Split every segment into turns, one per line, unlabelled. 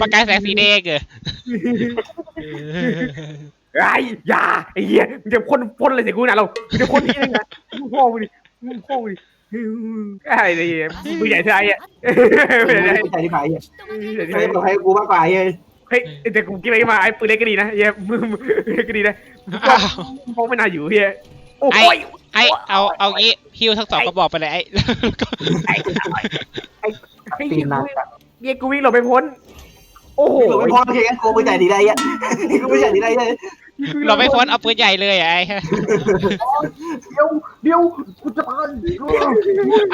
ประกายแสงสีแดงเหรอ
ไอ้ยอย่าไอ้เหี้ยมึงจะพ่นพ่นอะไรใส่กูนะเรามึงจะพ่นที่ไหนนะมึงพ่อมึงดิมึงพ่อมึงดิไอ้ไอ้เหี้ยมึงใหญ่เท่าไอ้อะ
ไม่
ไม่ได้
ได้ใจที่ไหนอะ
ใหญ่เท่า
ไม่
ไอ้
ได้บอกให้กูมากกว่าไอ้
เฮ้ยแต่กูกินอะไรมาไอ้ปืนเล็กก็ดีนะเหี้ยมึงมึงเล็กก็ดีนะ
อ้าว
พ่อไม่น่าอยู่เหี้ยโอ้
ไอ้
ย
ไอ้เอาเอางี้ฮิวทั้งสองก็บอกไปเลยไอ้
ไอ้ไอ้ไอ้
ตี
เหี้ย
นนัก
เหี้ยกูวิ่งหลบไปพ้น โอ้โห
กูไม่พอโอเคงั้นกูไม่ใจดีได้อะกูไม่ใจดีได้เลย
เราไม่พ้นเอาปืนใหญ่เลยอะไอ้
เดี๋ยวเดี๋ยวกูจะตาย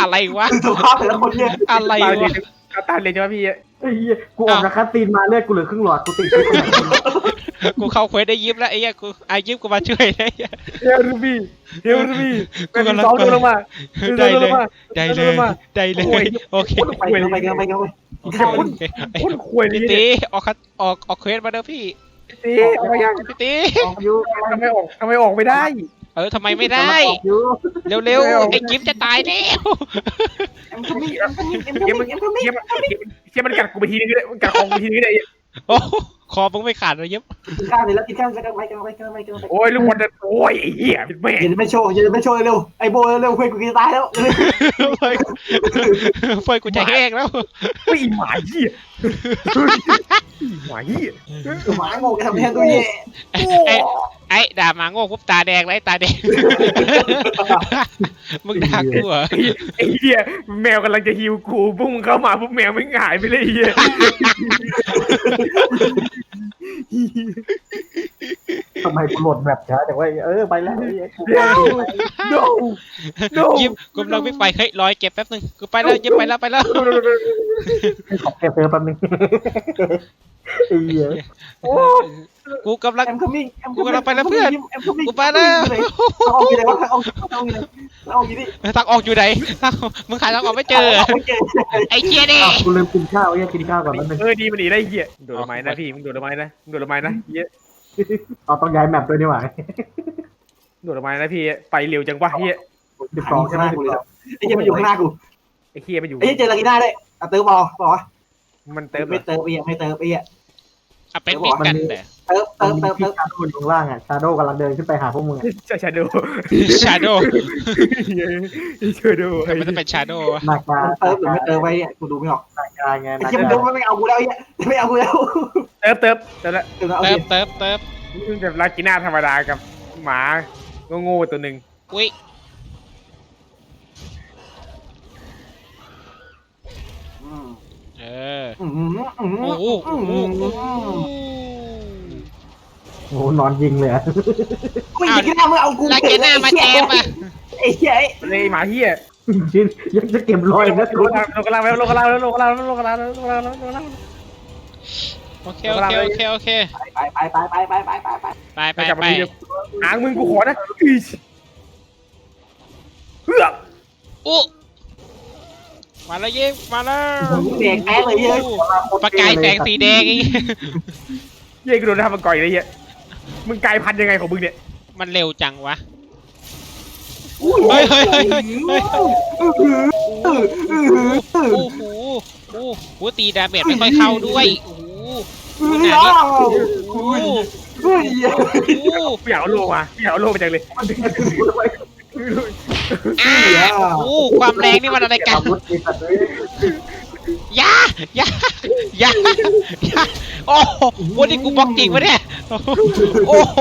อะไรวะ
สภาพแต่ละคนเนี่ย
อะไร
ตาเรี
วะ
ยน เอาตาเรียนใช่ไหมพี่
ไอ้เหี้ยกูออกจากคัสซีนมาเลือดกูเหลือครึ่งหลอดกูติดที่ตรงไหน
กูเข้าเควสได้ยิ้มแล้วไอ้เหี้ยกูไอ้ยิ้มกูมาช่วยได้เหี้ย
เฮลรูบี้เฮลรูบี้
กูกำลัง
สองตัวลงมา
ได้เลย
มา
ได้เลย ได้เล
โอ้
ย
ย
โอเค
ไปกันไปกันไปกันไป
โอเค
คุณ
โอเคไอ้
พ่นควยเลย
พี่ตีออกคัดออกออกเควสมาเด้อพี่
ตีเอาไปยัง
พี่ตี
ออกอยู่
ทำไมออกทำไมออกไม่ได้
เออทำไมไม่ได้
ออกอยู่
เร็วๆไอ้ยิ้มจะตายแล้ว
เอ็มก็มีเอ็มก็มีเอ็ม
เก
ก็
ม
มี
มัน
เอ็มก็มี
เกมมันเกมมันกัดกูไปทีนึงก็ได้มันกัดคอกูไปทีนึงก็ได้
โอ้คอมึงไม่ขาดเลยยิ้ม
กินข้าวเลยแล้วกินข้าวกันไปกันไปกันไปกันไป
โอ้ยลูกบอลจะโอ้ยไอ้เหี้ยเป็นแม่
อย่าไม่โชว์อย่าไม่โชว์เร็วไอ้โบเร็วเพื่อนกูจะตายแล้ว
เฟยเฟยกูจะแห้งแล้ว
ไม่หมาเหี้ย หมาเหี้ย
หมาโง่กันทำแทนตัวเย่
ไอ้ไอ้ด่าหมาโง่ปุ๊บตาแดงแล้วไอ้ตาแดง มึงด่ากูเหรอ
ไอ้เหี้ยแมวกำลังจะฮิวกูพวกมึงเข้ามาพวกแมวไม่หายไปเลยเหี้ย
ทำไมกูโหลดแบบช้าแต่ว่าเออไปแล้ว
เดี๋ยว no no
ยิ้มกูกำลังวิ่งไปเฮ้ยรอยเก็บแป๊บนึงกูไปแล้วยิ้มไปแล้วไปแล้ว
ขอเก็บเธอแป๊บนึงไอ้เหี้ย
โอ้
กูกำลัง
แอมคัม
กูกำลังไปแล้วเพื่อนกูไปแล้ว
เอาออกอยู่ไหนวะเอาเอาอยู่ไหนเอาอยู่นี่
ทางออกอยู่ไหนทางมึงหาทางออก
ไม่เจอ
ไอ้เจี๊ยนี่
กูลืมกินข้าวเนี่ยกินข้าวก่อนแป๊บนึง
เออดีมันหนีได้เหี้ยโดดไม้นะพี่มึงโดดไม้นะมึงโดดไม้นะเหี้ย
เอาต้องย้ายแมปด้วยนี่หว่า
โดดไม้นะพี่ไปเร็วจังวะเหี้ย
สิบสองใช่ไหมกูเลยไอ้เหี้ยมันอยู่ข้างหน้ากู
ไอ้เหี้ยมันอยู่
ไอ้เหี้ยเจอลากิน่าได้อะเติมบอลบอกว่า
มันเติม
ไม่เติมไอ้เหี้ยไม่เติมไอ้เหี้ย
อะเป็นมิตรกันแต่
เติมเติมเติม
ที่
เติม
ชาโดว์อยู่ข้างล่างอะชาโดว์กำลังเดินขึ้นไปหาพวกมึงอะ
ชาชาโด
ชาโด
ชาโด
ทำไมต้องเป็นชาโดวะ
นากา
เติมหรือไม่เติมไว้เนี่ยกูดูไม่ออก
นากาไง
ไอ้
นา
เหี้ยมัน
กา
ดูมันไม่เอากูแล้วไอ้เหี้ยไม่เอากูแล้ว
เติมเติมเติมละ
เติมแล้วโอ
เติ
เค
มเติมเติม
แบบลากิน่าธรรมดากับหมาโง่ๆตัวหนึ่ง
อุ้ย
อืม
เออ
อืมอืม
โอ้โห
อื
โอ้
ม
โห
อืม
โอ้โห
โอ้โหนอนยิงเลยอะ
กูอยากกินหน้ามึงเอากู
ลาเกน่ามาแจมอะ
ไอ้เหี้ย
เลยหมาเหี้ย
ชินยังจะเก็บรอยนะ
โลกกลางโลกกลางโลกกลางโลกกลางโลกกลางโลกกลางโลกกลาง
โอเคโอเคโอเคโอเค
ไปไปไปไปไปไปไปไป
ไปไป
ไปกลับ
ไป
มาทีเดียวหางมึงกูขอนะอีเฮือก
อู้มาแล้วยิงมาแล้ว
แดงแป๊ะเลยเหี้ย
ประกายแสงสีแดงอีก
เหี้ยกูโดนทำมันก่อยเลยเหี้ย มึงกลายพันธุ์ยังไงของมึงเนี่ย
มันเร็วจังวะ
อุ้ย
เฮ้ยเฮ้ยเฮ้ยเฮ้ย
อื้อหืออื้อหืออื้อ
โอ้โห โอ้โห ตีดาเมจไม่ค่อยเข้าด้วย โอ้โห
หือ
ขนาดนี้
อ้าว
โอ้โห
เฮ้ยเหี้ย
โอ้โห
ไม่อยากเอาโลมาไม่อยากเอาโลมาจังเลย
อ่าโอ้โหความแรงนี่มันอะไรกัน
อาวุธไอ้สัตว์เอ้ย
อยาอยาอยาอยาโอ้โหวันนี้กูบล็อกจริงปะเนี่ย โอ้โห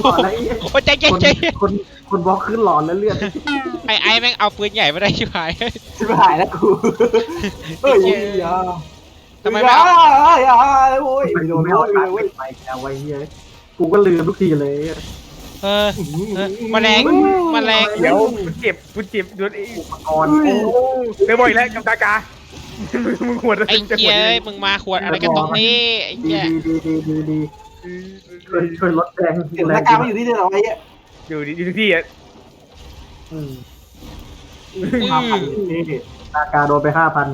หลอนแล้วไอ้เหี้ย
โอ้ใจเย็น
คน
ใจเย็น
คนคนบล็อกขึ้นหลอนแล้วเลือด
ไอ้ไอ้แม่งเอาปืนใหญ่มาได้ชิบหาย
ชิบหายแล้วกูเฮ้ยเหี้ย
ทำไมไม่เอา
เฮ้ยเฮ้ยโอ้ย
ไป
ไม่โด
ดู
น
ไม่
โว้
เอา
ย
ตา
ไม่โดน
ไปเอาไว้เหี้ยกูก็ลืมทุกทีเลย
เออเออแมลงแมลง
เดี๋ยวกูเจ็บกูเจ็บโดนไอ้
อุปกรณ์
โอ้เดี๋ยวบ่อยแล้วกับตากา มึงหัว
ไอ้เจี๊ยเอ้ยมึงมาขวดอะไรกันตรงนี้ไอ้
ดี
เจี๊ย
ดีดีดีดีดีช่วยช่วยลดแรง
เดี๋ยว
แร
หน้างกากมันอยู่ที่เดิมเอาไว้เนี่ย
อยู่ดีทุกที่อะ
อืม
ห้าพันนี่
นากาโดนไปห้าพัน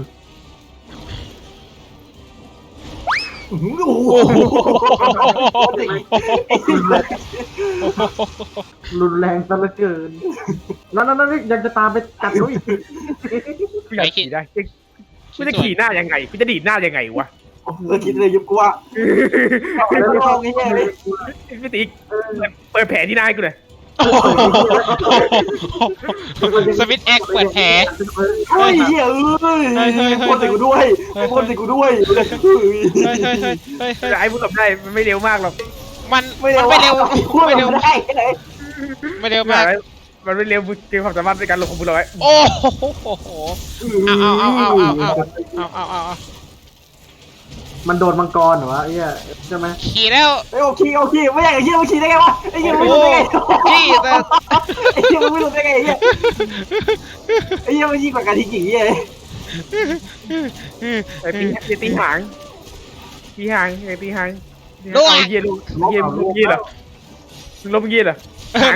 โอ้โห
รุนแรงซะเหลือเกิน นั่นนั่นนั่นยังจะตามไปกัดเขาอีก
กูอยากขี่ได้ กูจะขี่หน้ายังไงกูจะดีดหน้ายังไงวะ
เออคิดเลยยุบกูว่าเอาไปลองนี่ไงเลย
พี่ติ๊กเปิดแผลที่หน้าให้กูเลย
โอ้โหสวิตช์เอ็กเปิดแผล
เฮ้ยเฮ้ยเอ้ย
เฮ้ยเฮ้ยเฮ้ย
คนใส่กูด้วยคนใส่กูด้วยเฮ้ย
เฮ้ยเฮ้ยเฮ้ยเฮ้ยเฮ้ย
ไอ้มึงหลบได้มันไม่เร็วมากหรอก
มัน
ไม่
มัน
เร็ว
ไม่เร็ว
ไม่
ไม่
เร็
เร็
ว
ว
ไม่ได้เลย
ไม่เร็วมาก
มันไม่เร็วมึงเตรียมความสามารถในการลงของมึงเอาไว้
โอ้โหเอาเอาเอาเอาเอาเอาเอาเอาเอา
มันโดนมังกรเหรอวะไอ้เหี้ยใช่ไหม
ขี่แล้ว
ไอ้โอเคโอเคไม่อยากจะคิดว่าขี่ได้ไงวะไอ้เหี้ยไม่รู้ได้ไง
จี้แต่
ไอ้เหี้ยไม่รู้ได้ไงไอ้เหี้ยไอ้เหี้ยมันยิ่งกว่าการทิ้งหญิงเหี้ย
ไอ้ตีตีตีหางตีหางไอ้ตีหางเอาเยี่ยลูกเยี่ยลูกเยี่ยเหรอลบเยี่ยเหรอ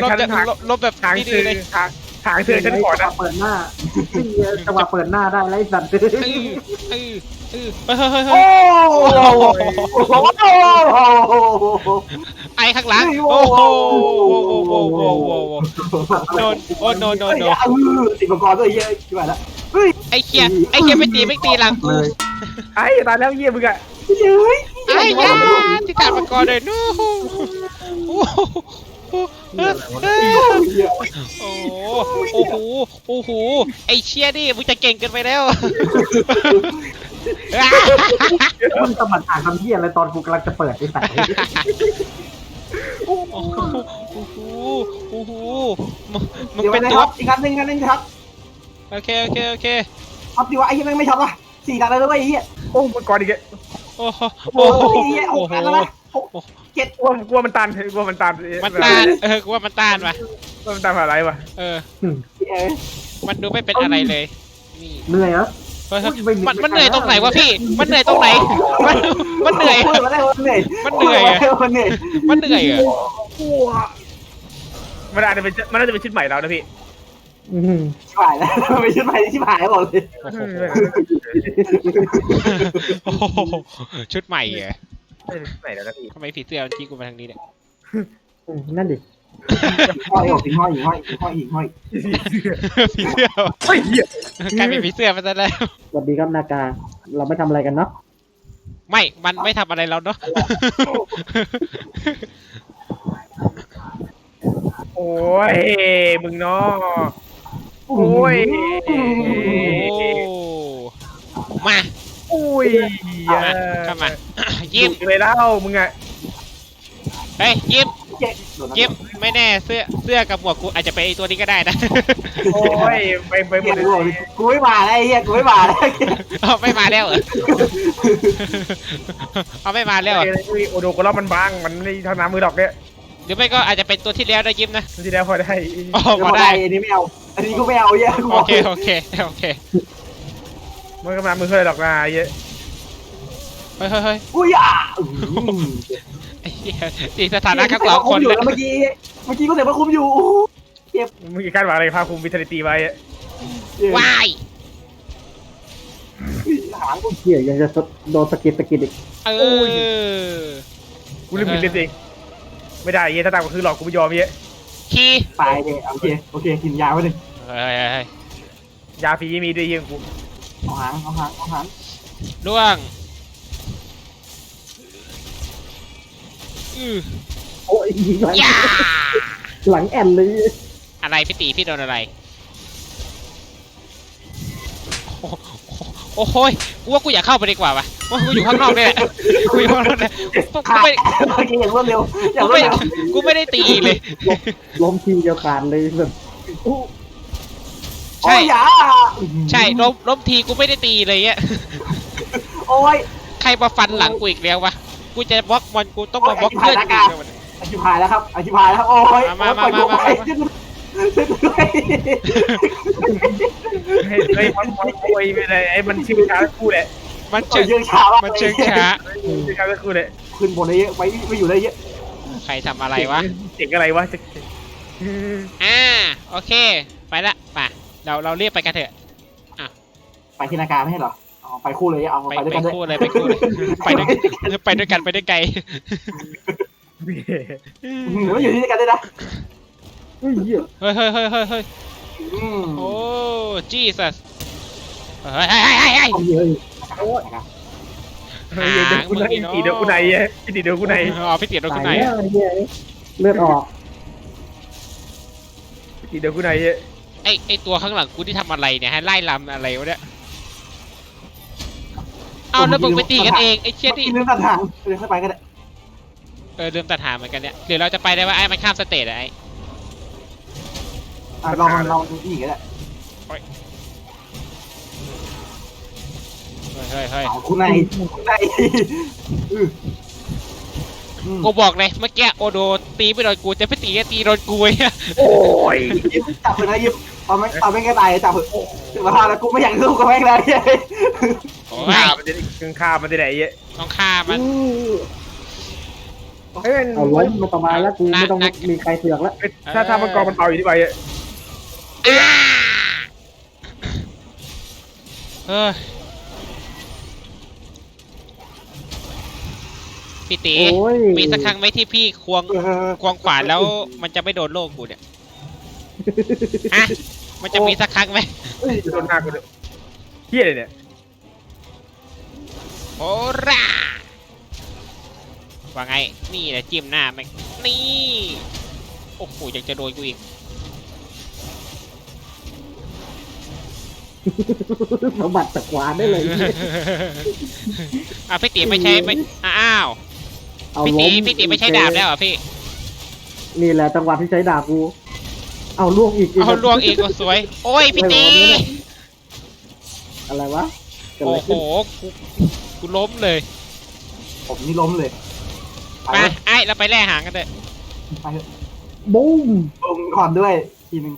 ลบจะลบแบบ
หาง
นี้
เธอ
เลย
หางหางเธอฉันขอนะ
เปิดหน้าไอ้เหี้ยจังหวะเปิดหน้าได้แล้วไอ้สัตว์
เออเออเออเฮ้ยเฮ้ย
โอ้
เฮ้ย
โห
ไอข้างหลังโอ้โหโอ้โหโอ้โหโอ้โหโดนโอ้โนโนโน
ติดมังกรด้วยเหี้ยชิบหายละเฮ้ย
ไอเคียไอเคียไม่ตีไม่ตีหลังกู
เลย
ไอ้ตายแล้วเยี่ยมึงอะ
เฮ้ย
ไอ้ยาที่ตัดมังกรเลยนู่โอ้โห โอ้โหโอ้โหโอ้โหไอเชียนี่มึงจะเก่งเกินไปแล้ว
มึงสมัครอ่านคำเหี้ยอะไรตอนกูกำลังจะเปิดไอ้สัตว์
โอ้โหโอ้โหโอ้โหมึงมึง
เดี๋ยว
เป็น
นะ
ตั
ควรับอีกอันหนึ่งอันหนึ่งครับ
โอเคโอเคโอเค
ครับดีว่าไอ้เหี้ยไม่ช็อตว่ะสี่ดันเลยไอ้เหี้ย
โอ้มังกรอีก
โอ้โห
โอ้
โอ้โห
ยเหี้ยห
โอ้
ก
โห
อันแล้วนะหก
กลัวกลัวมันตันกลัวมันตัน
มันต้านเออกูว่ามันต้านว่ะ
มันตันอะไรวะ
เออ
เอ้ย
มันดูไม่เป็นอะไรเลยนี่
เหนื่อยเหรอ
เฮ้ยเฮ้ยมันมันเหนื่อยตรงไหนวะพี่ มันเหนื่อยตรงไหน มันมันเหนื่อย
พูดมาได้คนเหนื่อย
มันเหนื่อยอะ
คนเหนื่อย
มันเหนื่อยเหรอ
มันอาจจะเป็นมันน่าจะเป็นชุดใหม่แล้วนะพี่
อืม
ชิบหายแล้วไม่ชุดใหม่ชิบหายบอกเลย
โอ้โหชุดใหม่เหรอ
ชุดใหม่แล้วนะพี่
ทำไมผีเสื้อมันชี้กูมาทางนี้เนี่ย
อืมนั่นดิ
ห้อยออกหิงห้อยหิงห้อยหิงห้อยหิงห้อย
ผีเสื้อ
เฮ้ยเหี้ย
กลายเป็นผีเสื้อไปซะแล้ว
สวัสดีครับนากา เราไม่ทำอะไรกันเนาะ
ไม่ มันไม่ทำอะไรเราเนาะ
โอ้ยมึงเนาะโอ้ย
โอ้มา
โอ้ย
มาเข้ามา ยิ้ม
เลยแล้วมึงอะ
เฮ้ยยิ้ม
เจ๊โดนนะ
ยิ้มไม่แน่เสื้อเสื้อกับหมวกกูอาจจะเป็นไอตัวนี้ก็ได้นะ
โอ้ยไปไปหม
เหี้ย
ด
กูบอก
เล
เลยยกูไม่มาแล้วไอ้เหี้ยกูไม่มาแล้ว
เอาไม่มาแล้วเหรอเอาไม่มาแล้วเหรอ
โอโดโกรอบมันบางมันไม่ทำน้ำมือดอกเนี่ย
หรือไม่ก็อาจจะเป็นตัวที่แล้วนะยิ้มนะ
ที่แล้วพอได้
อ๋อ
เดี๋ยว
พอ
มา
ได้
ได้อันนี้ไม่เอา อันนี้กูไม่เอาเหี้ยกูบ
โอ
อก
เคโอเคโอเค
มันก็มามือเพื่อดอกนาเยอะ
เฮ้ยเฮ้ยเฮ้ย
อุ้ยอะ
ไอ้เหี้ยตีสถานะกันสองคน
อยู่
เลย
แล้วเมื่อกี้เมื่อกี้กูเสียว่าคุมอยู่
มึงคาดหวังอะไรภาคภูมิวิทยาตีไว้
ว้าย
หางกู
เหี้ยยังจะโดนสะกิดสะกิดอีก
เออ
กูลืมผิดเองไม่ได้เยอะถ้าตามก็คือหลอกกูไม่ยอมเยอะ
ขี้
ตายเลยโอเคโอเคกินยาไว้หนึ่ง
เฮ้ยเฮ้ยเฮ้ย
ยาฟรีมีด้วยเยี่ยงกู
เอาหางเอาหางเอาหาง
ล่วง อือ
โอ้ยหลัง
ย่า
หลังแอนเลย
อะไรพี่ตีพี่โดนอะไร โอ้โหโอ้โหยกูว่ากูอยากเข้าไปดีกว่าวะว่ากูอยู่ข้างนอกเนี่ยแหละกูอยู่ข้างนอกเนี่ยกู
ขาด
ไม่
เมื่อกี้อย่างรวดเร็วอย่า
กู
งรว
ไม่
ดเร็ว
กูไม่ได้ตีเลย
ล้มทีเดียวขาดเลยแบบ
โอ้
ใช่
ยยา
ใช่ล้มล้มทีกูไม่ได้ตีเลยเนี่ย
โอ้ย
ใครมาฟันหลังกูอีกแล้ววะ กูจะบล็อกมันกูต้องมาบล็อกเพื่อนกูอีกแล้ววะ
อธิบายแล้วครับอธิบายแล้วครับโอ้ย
มามา
ปล่อย
มา
กู
มา
ไป
มา
ช่วยกูด้วย
เฮ้ยเฮ้ยมันมันโวยไปเลยไอ้มันชื่อช้าคู่แหละ
มัน
เจ
เชิ
องช้ามาก
มันเชิงช้า
ชื่อช้าคู่แหละ
ขึ้นบนได้เยอะไปไม่อยู่ได้เยอะ
ใครทำอะไรวะ
เจ๋งอะไรวะ
อ่าโอเค ไปละมาเราเราเรียกไปกันเถอะ
ไปที่นาการไม่ใช่เหรอ อ๋อไปคู่เลยเอา
ไป
ไปด้วย
ไป
กันด้วย
คู่เลยไปคู่เลยไปด้วยไปด้วยกันไปด้วยไกล
อืมไม่อยู่ที่ด้วยกันด้วยนะ
เฮ้ยเหี้ย
เฮ้ยเฮ้ยเฮ้ยเฮ้ยเฮ้ย
อืม
โอ้จีสัสเฮ้ยเฮ้ยเฮ้ยเฮ้ยเฮ้ย
ทำเยอะ
เฮ้ยเดี๋ยวกูไหนตีเดี๋ยวกูไหนเฮ้ยตีเดี๋ยวกูไหน
อ๋อพี่เตี๋ยวโดน
ตา
คุ
ย
ณไหน
แล้วไอ้เหี้ยเลือดออก
ตีเดี๋ยวกูไหนเฮ้ย
ไอไอตัวข้างหลังกูที่ทำอะไรเนี่ยให้ไล่ลำอะไรวะเนี่ย เอาแล้วมึงไปตีกันเองไอเชี่ย
ที่
นี่
เรื่องตัดทางเดินเข้าไปก็ได้
เออเริ่มตัดหางเหมือนกันเนี่ยเดี๋ยวเราจะไปได้ว่าไอ้มันข้ามสเตจอะไอ้
อะลองลองดูที่ก็ได้
เฮ้ยเฮ้ยเฮ้ย
เอาคุณนายคุณนายอืออืม
กูบอกเลยเมื่อกี้โอโดตีไม่โดนกูจะไปตีก็ตีโดนกูไอ้เหี้ย
โอ้ย
ยิ้มจับเลยนะยิ้มเอาไม่เอาไม่แค่ตายจับเถอะถึงเวลาแล้วกูไม่อยากสู้กับแม่งแล้วเฮ้ย
โอ้
ฆ่ายมันจะได้ฆ่ามันจะไหนเฮ้ย
ต้องฆ่ามัน
เฮ้ย
เอาล้มไม่ต้องมาแล้วกูไม่ต้องมีใครเสือกแล้ว
ถ้าถ้ามันกองมันเป่าอยู่ที่ใบเฮ้ย
อ้าเฮ้ยพี่ตี
โอ้ย
มีสักครั้งไหมที่พี่ควง
เออ
ควงขวานแล้ว มันจะไม่โดนโลกกูเนี่ยฮะมันจะมีสักครั้งไหม
โดนหน้ากูเลยเฮียเลยเนี่ย
โอ้ร่าว่าไง นี่แหละจิ้มหน้าแม่งนี่ โอ้โหอยากจะโดนกูอีก
สมบัติตะกวานได้เลย
อะพี่ตีไม่ใช่ไม่อ้าว
เอา
พี่
ล้
ตี
ม
พี่ตีไม่ใช่ดาบแล้วเหรอพี่
นี่แหละจังหวะที่ใช้ดาบกู เอาล่วงอีก
เอาลวงอีกก็สวย โอ้ยพี่ตี
อะไรวะเกิดอะ
โอ้
ไร
โห
ขึ้น
กู กูล้มเลย
ผมนี่ล้มเลยไป
มาไอ้เราไปแล่หางกันเถอะ
ไปเถอะ
บูม
ลงก่อนด้วยทีนึง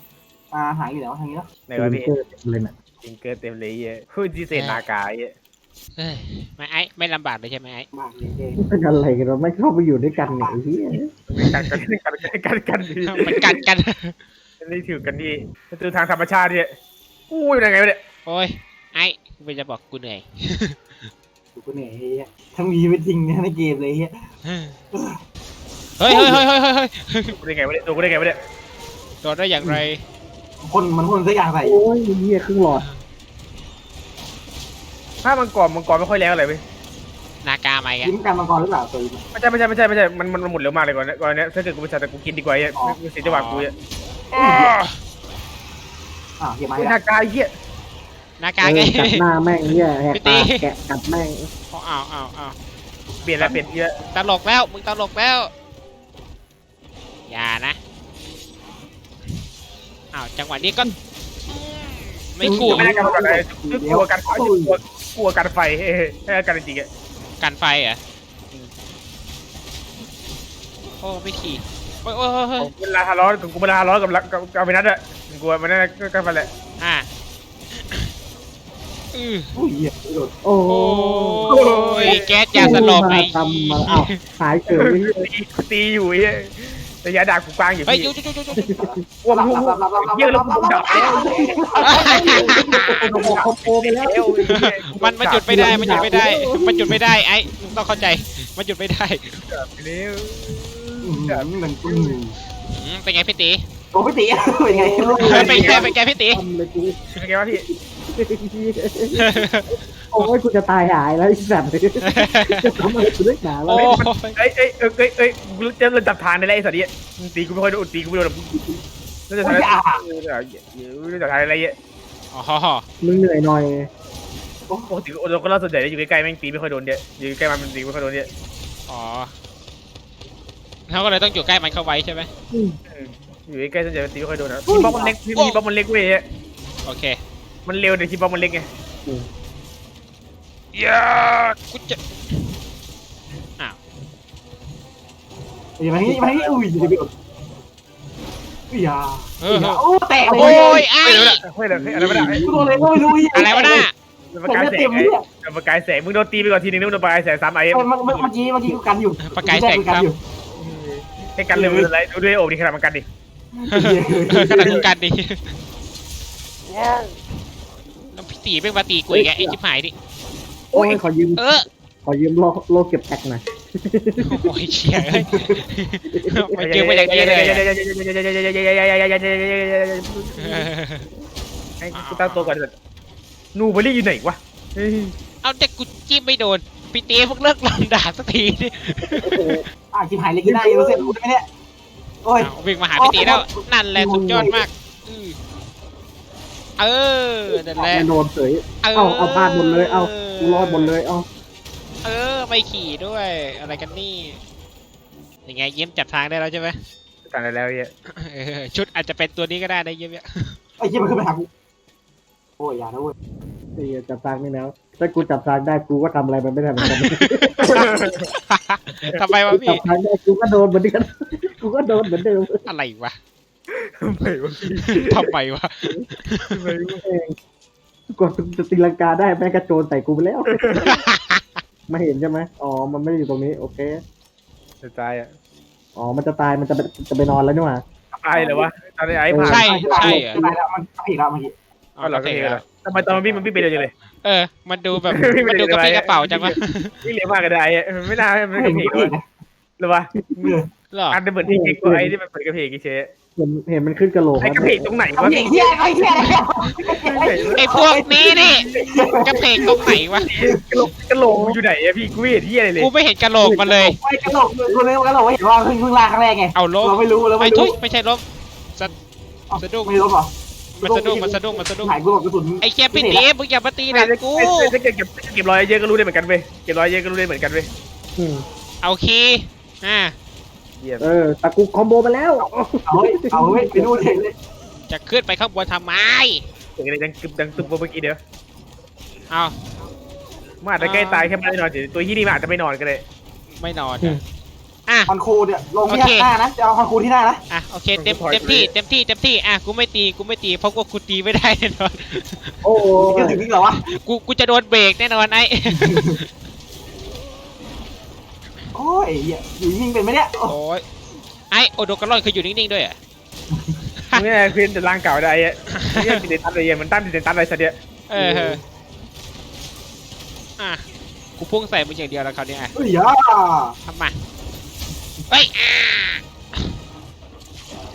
อ่าหายอยู่ไหนวะทางนี้เนาะ
ไหนวะพี่
เกิดเลยน่ะ
จริงเกินเต็มเลยเฮ้ยพูดจีเซนนากาเฮ้ย
เอ้ยไม่ไอ้ไม่ลำบากเลยใช่ไหมไอ้
มากเลยเจ๊
เป็นอะไรกันเราไม่เข้าไปอยู่ด้วยกันเนี่ยไอ้เหี้ย
กันกันกันกันกันกันดี
มันกัดกัน
นี่ถือกันดีคือทางธรรมชาติเนี่ยอู้ยยังไงวะเนี่ย
โอ้ยไอ้กูไม่จะบอกกูเหนื่อย
กูเหนื่อยเฮียทั้งมีไม่จริงนะในเกมเลยเฮีย
เฮ้ยเฮ้ยเฮ้ยเฮ้ยเฮ้ยเฮ้ย
กูได้ไงวะเนี่ยตัวกูได้ไงวะเนี่ย
โดนได้อย่างไร
คนมันพ่นสักอย่างใส่
โอ้ยเหี้ยครึ่งหลอด
ถ้ามังกรมังกรไม่ค่อยแรงอะไรเว้ย
นากาไหมแก
ยิ้มกันมังกรหรือเปล่าตัวนี้
ไม่ใช่ไม่ใช่ไม่ใช่ไม่ใช่มันมันมันหมดเร็วมากเลยก่อนนะก่อนเนี้ยถ้าเกิดกูไปใส่แต่กูกินดีกว่าเฮ้ยกูเสียจังหวะกูเนี่ย
อ่าวเฮียมา
ไอ้
แล้ว
นากาเหี้ย
นากา
เอ
ไง
อกัดหน้าแม่งเหี้ยแหก
พี่ตี
ปากแกะกัดแม่ง
อ้าวอ้าวอ้าว
เปลี่ยนแล้วเปลี่ยนเยอะ
ตลกแล้ว มึงตลกแล้ว อย่านะ อ้าว จังหวะนี้ก็ ไม่กู
ไม่ได้กันมาก่อนเลยกลัวกันไฟกลัวกลัวกันไฟเฮ้ยให้กันจริงๆอะ
กันไฟเหรอะโอ้ไม่ขี่โอ้ยโอ้ยโอ้ยโอ้ย
เวลาทะเลาะกูเวลาทะเลาะกับกับกับเวนัทอะกลัวมันนั่นก็กันไฟแหละ
อะอือ
อุ้ยเฮียโดด
โอ้โห
โอ้ยแก๊สยาสลบไอ้
ทำมาเอ้าหายเฉย
ตีตีอยู่เฮ้ยระยะดาบกูกว้างอยู่
เฮ้ย
พี่
ยุยุยุยุยุ
ว่า
รับ
มึง
รับรับรับรับ
เยี่ย
รั
แล้ว
บ
มึ
รับ
ง
รับ
ดับแล้ว
โอ้โหคอมโบไปแล้ว
มันมันหยุดไม่ได้มันหยุดไม่ได้ มันหยุดไม่ได้ไอ้มึงต้องเข้าใจ มันหยุดไม่ได้
แล้ว
อืมเหมือนกู
อืมเป็นไงพี่ตี
โอ้พี่ตีเป็นไงลูก
เฮ้ยเป็นไงเป็นไงพี่ตี
ทำเลยกู
เป็นไงวะพี่
โอ้ยกูจะตายหายแล้วไอ้สัตว์จะทำอะไรกูได้หนาแล้
โอ้
วย
เอ้ยเอ้ยเอ้ยเอ้ยเอ้ยกูจะเริ่มจับทางได้แล้วไอ้สัตว์เนี่ยตีกูไม่ค่อยโดนตีกูไม่โดนแล้วจะทำอะไรจะทำอะไรเงี้ย
อ๋อ
มึงเหนื่อยหน่อย
ปกติเราก็เล่าส่วนใหญ่อยู่ใกล้ๆแม่งตีไม่ค่อยโดนเนี่ยอยู่ใกล้มันมันตีไม่ค่อยโดนเนี่ย
อ๋อเขาก็เลยต้องอยู่ใกล้มันเข้าไว้ใช่ไหม
อยู่ใกล้ๆส่วนใหญ่มันตีไม่ค่อยโดนนะทีบอลมันเล็กทีบอลมันเล็กเว้ย
โอเค
มันเร็วเดี๋ยวทีบอลมันเล็กไง
อย่ากูจะ
อย่ามาที่มาที่อุ้ยเดี๋ยวไปกดอุ้ยอะ
เออ
โอ้แตกเล
โอ้
ย
ยไอ้
เฮ้ยเลยเฮ้ยอะไรไม่ได้
กูโดนเลยก็ไม่รู้
อะไรวะน่ะ
ประกายแสงไอ้ประกายแสงมึงโดนตีไปก่อนทีนึงนึกโดนประกายแสงซ้ำไอ้
เมื่อเมื่อกี้เมื่อกี้กูกันอยู่
ประกายแสงครับ
ให้กันเลยอะไรดูด้วยโอบดีขนาดมันกันดิ
ขนาดกูกันดิแล้วพี่ตีเป็นมาตีกูอีกแกไอ้ชิบหายดิ
โอ้ยขอยืม
เออ
ขอยืมโลโลเก็บแท็กหน่อย
โอ้ยเชี่ยเอ้ยมันเจอมาอย่างนี้เลยอะ
ให้กูตั้งตัวก่อนเถอะนูเบอรี่อยู่ไหนวะเฮ้ย
เอาแต่กูจิ้มไม่โดนพี่เต้พวกเลิกลำดาบสักทีดิ
อะจิบหายเลยกินได้ยังเสร็จรู้ได้ไหมเนี่ย โอ้ย
เอาวิ่งมาหาพี่เต้แล้ว นั่นแหละสุดยอดมากอือเออนั่นแหละ
ไม่โดนเฉย
เออ
เอาเอาพลาดหมดเลย เอากูรอดหมดเลย เอา
เออไม่ขี่ด้วย อะไรกันนี่ยังไงเยี่ยมจับทางได้แล้วใช่ไหม
ตายแล้วเฮีย
เออชุดอาจจะเป็นตัวนี้ก็ได้นะเยี่ยมเนี่ย
ไอ้ยี่มันขึ้นไปหากูโอ้ยอย่านะเว้ย
ไอ้เหี้ยจับทางนี่แล้ว ถ้ากูจับทางได้กูก็ทำอะไรมันไม่ได้เหมือนกัน
ทำไมวะ
จั
พี่
บทางได้กูก็โดนเหมือนกัน กูก็โดนเหมือนเดิม
อะไรวะ
ทำไมวะพี่
ทำไมวะ
ทำไมวะ
เองกดจะตีลังกาได้แม่งกระโจนใส่กูไปแล้ว ไม่เห็นใช่ไหมอ๋อ มันไม่ได้อยู่ตรงนี้ โอเค
จะตายอะ
อ๋อ มันจะตาย มันจะไปจะไปนอนแล้วนี่หว่า
ตายเหรอวะตอนนี้ไอ้ผ่าน
ใช่ ใช่เหรอ
ขึ้นไปแล้วมันผิดแล้วเมื่อกี้
อ๋อ
เรา
โอ
ก็
เค
เห
รั
ว
บ
ทำไมตอนมันวิ่งมันวิ่งไปเร็วจังเลย
เออ มันดูแบบ
ไม่
มันดูกระ
ไม่
ปี้
ได้
กระเป๋าจังวะ
วิ่งเร็วมากก็ได้อะไม่น่าไม่
ไม่
น่า
เห็น
กระเพ
กู
ก
อีกนะ
หรือวะ
เออ
เหรอ
อันเป็นเหมือนที่เก๊กไอ้ที่มันเปิดกระเพกกี่เช
เห็นเห็นมันขึ้นกระโหลก
ไอ้กระเพกตรงไหน
เอา
วะ
เหี้ยเหี้ยไอ้เหี้ยอะไรเนี่ย
ไอพวกนี้นี่กระเพกตรงไหนวะ
กระโหลกกระโหลกมันอยู่ไหนอะพี่กูไม่เห็นที่อะไรเลย
กูไม่เห็นกระโหลกมันเลย
ไอ้กระโหลกคนนึงกระโหลกเห็นว่าเพิ่งเพิ่งลากครั้งแรกไง
เอาล้ม
เราไม่รู้เรา
ไอ้
ไม่
ทุ
รู้
ยไม่ใช่ล้มสะสะดุ้ง
ไม่รู้หรอ
มันสะดุ้งมันสะดุ้งมันสะดุ้ง
หายกูบอกกระสุน
ไอ้แค่พี่ตีมึงอย่ามาตีหลังกู
ถ้าเก็บเก็บเก็บรอยเยอะก็รู้ได้เหมือนกันเว้ยเก็บรอยเยอะก็รู้ได้เหมือนกันเว้ย
อืม
เอาคีย์อ่า
เยี่ยม
เออตะกูคอมโบไปแล้ว
เอาเว้ยเอาเว้ยไปดูเลยเลย
จะขึ้นไปข้างบนทำไม
เสียงอะไรดังกึบดังตึบเมื่อกี้เดียว
เอา
มันอาจจะใกล้ตายแค่ไม่ได้นอนเฉยตัวที่นี่มันอาจจะไม่นอนก็ได้
ไม่นอนอะ อะ
คอนคูเนี่ยลงที่
โอเค
หน้านะจะเอาคอนคูที่หน้านะ
อะโอเคเต็มเต็มที่เต็มที่เต็มที่อะกูไม่ตีกูไม่ตีเพราะว่ากูตีไม่ได้แน่นอน
โอ้
ก็ถึงนี่เหรอวะ
กูกูจะโดนเบรกแน่นอนไอ้
โอ้ยเหี้ยอยู่นิ่งเป็นไหมเนี่ยโอ้
โอ้ยไอ้โอโดกาลอนคืออยู่นิ่งๆด้วยเหรอะ
นี่คือจะร่างเก่าได้อะนี่ติดเดนตันเลยมันตั้งติดเดนตันอะไรสักเดีย
เออเอออะกูพุ่งใส่มึงอย่างเดียวแล้วคราวนี้อะ
ยอย่า
ทำมา เฮ้ยอ่า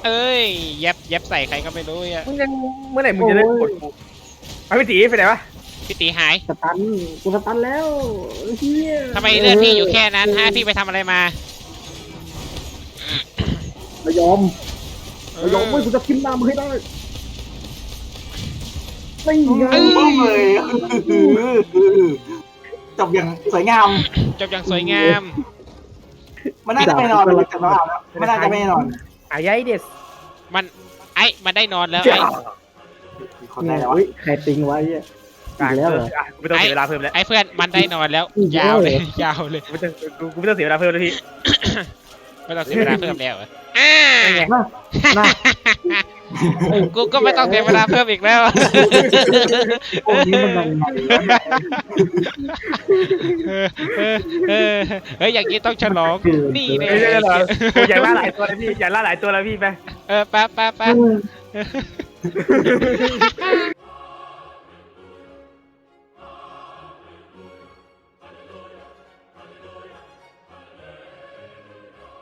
เอ้ยเย็บเย็บใส่ใครก็ไม่รู้อะ
มึงยังเมื่อไหร่มึงจะได้กดกูไปพี่ตีไปไหนวะ
พี่ตีหาย
สตันกูสตันแล้วเฮีย
ทำไมเลือดพี่อยู่แค่นั้นฮะพี่ไปทำอะไรมา
ไม่ยอมไม่ยอมเว้ยกูจะกินน้ำมึงให้ได้ไม่ไง
เอ้ย
บึ้มเลยจบอย่างสวยงาม
จบอย่างสวยงาม
มันน่าจะไม่นอนเลยจากน้องอาบแล้วมันน่าจะไม่นอน
อายายเดส
มันไอ้มันได้นอนแล้วไอ้
คนไหนแล้ววะ
อุ้ยใครติงไว้เหี้ยอีกแล้วเหรอ
กูไม่ต้องเสียเวลาเพิ่มแล้ว
ไอ้เพื่อนมันได้นอนแล้ว
อีกแล้ว
ยาวเลย
เหรอ
ยาวเลย
กูไม่ต้องกูไม่ต้องเสียเวลาเพิ่มแล้วพี่
ไม่ต้องเสียเวลาเพิ่มแล้วเหรออ่า
น่า
กูก็ไม่ต้องเสียเวลาเพิ่มอีกแล้ว
โอ้นี้มันยังไงวะเนี่ย
เออเออเออเฮ้ยอย่างนี้ต้องฉลอง นี่เนี่ย
ไม่ใช่เหรออยากล่าหลายตัวแล้วพี่อยากล่าหลายตัวแล้วพี่ไป
เออแป๊บแป๊บแป๊บ